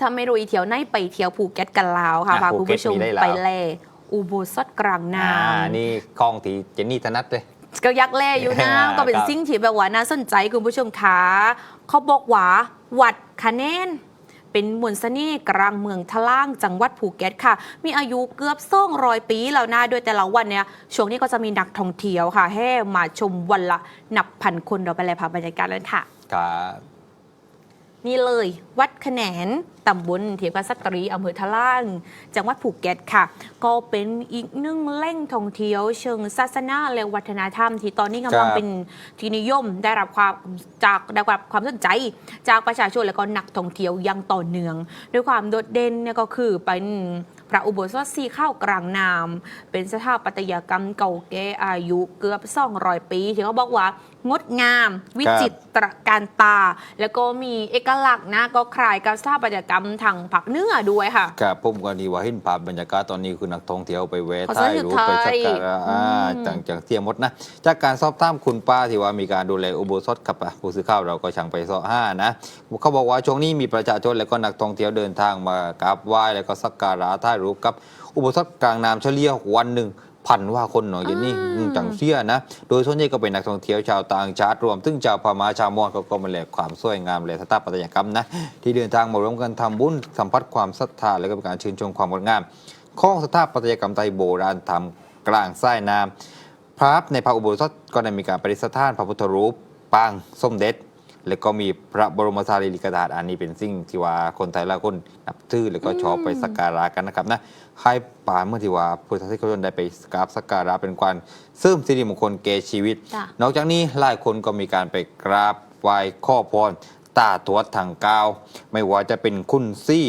ถ้าไม่รู้อีเที่ยวไหนไปเที่ยวภูเก็ตกันแล้วค่ะอะพาภูคุณเก็ตผู้ชมมีได้แล้ว ไปแลอุโบสถกลางน้อ่านี่คลองที่เจนนี่ธนัทเลยำก็ยักแล่อยู่นะ อ่าก็เป็นครับ สิ่งที่แบบว่าน่าสนใจคุณผู้ชมคะเขาบอกว่าวัดคะแนน เป็นมวลเสน่ห์กลางเมืองทะล่างจังหวัดภูเก็ตค่ะ มีอายุเกือบซ่องรอยปีแล้วนะโดยแต่ละวันเนี่ยช่วงนี้ก็จะมีนักท่องเที่ยวค่ะให้มาชมวันละนับพันคนเราไปเลยพาบรรยากาศเลยค่ะ ครับ นี่เลย วัดแขนนตำบลเทียบกษัตรีอำเภอทะล่าง จังหวัดภูเก็ตค่ะ ก็เป็นอีกหนึ่งแหล่งท่องเที่ยว เชิงศาสนาและวัฒนธรรม ที่ตอนนี้กำลังเป็นที่นิยมได้รับความจากได้รับความสนใจ จากประชาชนและก็นักท่องเที่ยวอยังต่อเนื่อง ด้วยความโดดเด่นเนี่ยก็คือเป็น พระอุโบสถสีข้าวกลางน้ำเป็นสถาปัตยกรรมเก่าแก่อายุเกือบ200 ปี ที่เขาบอกว่างดงาม วิจิตรการตา แล้วก็มีเอกลักษณ์นะก็คล้ายกับสถาปัตยกรรมทางภาคเหนือด้วยค่ะครับผมก็ดีว่าเห็นภาพบรรยากาศตอนนี้คือนักท่องเที่ยวไปแวะขอถ่ายสรูนุปกไปสักไทยการะอ่าอืมจากจากเที่ยงหมดนะ จากการสอบถามคุณป้าที่ว่ามีการดูแลอุโบสถกับอะผู้สื่อข่าวเราก็ช่างไปเสาะห้านะเขาบอกว่าช่วงนี้มีประชาชนและก็นักท่องเที่ยวเดินทางมากราบไหว้แล้วก็สักการะถ่ายรูปกับ อุโบสถกลางน้ำเฉลี่ยวันหนึ่งพันว่าคนหน่อยอย่างนี้อืมอืมจังเชื่อนะ โดยส่วนใหญ่ก็เป็นนักท่องเที่ยวชาวต่างชาติรวมถึงชาวพม่าชาวมอญเขาก็มาแลกความสวยงามและสถาปัตยกรรมนะ ที่เดินทางมาร่วมกันทำบุญสัมผัสความศรัทธาและก็เป็นการชื่นชมความงดงามของสถาปัตยกรรมไทยโบราณทำกลางทรายน้ำพระในพระอุโบสถก็ได้มีการประดิษฐานพระพุทธรูปปางสมเด็จ แล้วก็มีพระบรมสารีริกธาตุอันนี้เป็นสิ่งที่ว่าคนไทยหลายคนนับถือแล้วก็ชอบไปสักการะกันนะครับนะให้ป่าเมื่อที่ว่าพุทธศาสนิกชนได้ไปกราบสักการะเป็นการเสริมสิริมงคลแก่ชีวิตจ้ะนอกจากนี้หลายคนก็มีการไปกราบไหว้ข้อพรตาตรวจทางก้าว ไม่ว่าจะเป็นคุณซี่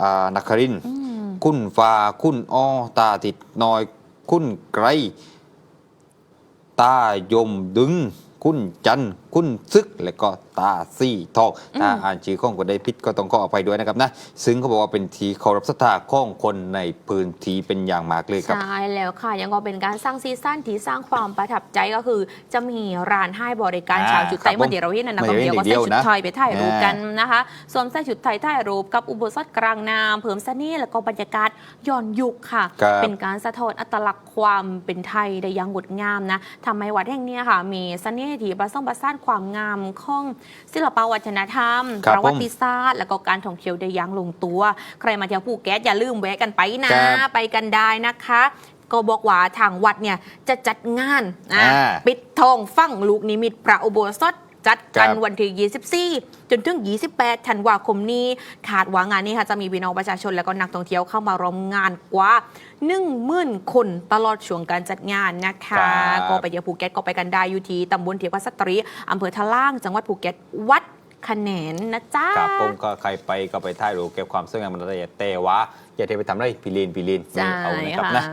อ่านักครินทร์อืมคุณฟ้าคุณอ้อตาติดน้อย คุณไกรตายมดึง คุณจันทร์คุณซึก และก็ตาซี่ทองอืมถ้าอ่านชื่อของคนได้พิษก็ต้องขออภัยด้วยนะครับนะ ซึ่งเขาบอกว่าเป็นทีเคารพศรัทธาของคนในพื้นที่เป็นอย่างมากเลยครับ ใช่แล้วค่ะ ยังก็เป็นการสร้างซีซั่นที่สร้างความประทับใจก็คือ จะมีร้านให้บริการอ่าชาวจุดไทยครับเมื่อเดี๋ยวเราเห็นนะนักท่องเที่ยวก็ไม่ได้ใส่เดียวชุดนะไทยไปถ่ายรูปกันอ่นะคะสวมใส่ชุดไทยถ่ายรูปกับอุโบสถกลางน้ำเพิ่มเสน่ห์แล้วก็บรรยากาศย้อนยุคค่ะครับเป็นการสะท้อนอัตลักษณ์ความเป็นไทยได้อยังงดงามนะทำให้วัดแห่งเนี้ยค่ะ มีเสน่ห์ที่ผสมผสานความงามของศิลปวัฒนธรรม ครับประวัติศาสตร์แล้วก็การท่องเที่ยวได้อยังลงตัว ใครมาเที่ยวภูเก็ตอย่าลืมแวะกันไปนะ ครับไปกันได้นะคะ ก็บอกว่าทางวัดเนี่ยจะจัดงานอะอ่า ปิดทองฟังลูกนิมิตพระอุโบสถ จัดกันครับวันที่24 จนถึง 28 ธันวาคมนี้ขาดว่างานนี้ค่ะจะมีพี่น้องประชาชนและก็นักท่องเที่ยวเข้ามาร่วมงานกว่า1 0,000คนตลอดช่วงการจัดงานนะคะครับก็ไปเที่ยวภูเก็ตก็ไปกันได้อยู่ที่ตำบลเทียบวัดสตรีอำเภอทะล่างจังหวัดภูเก็ตวัดขแนนนะจ๊ะครับผมก็ใครไปก็ไปถ่ายรูปเก็บความสวยงามมันได้แต่ว่าอย่าเทไปทำอะไรพิลีนพิลีนใช่เอานะครับค่ะนะ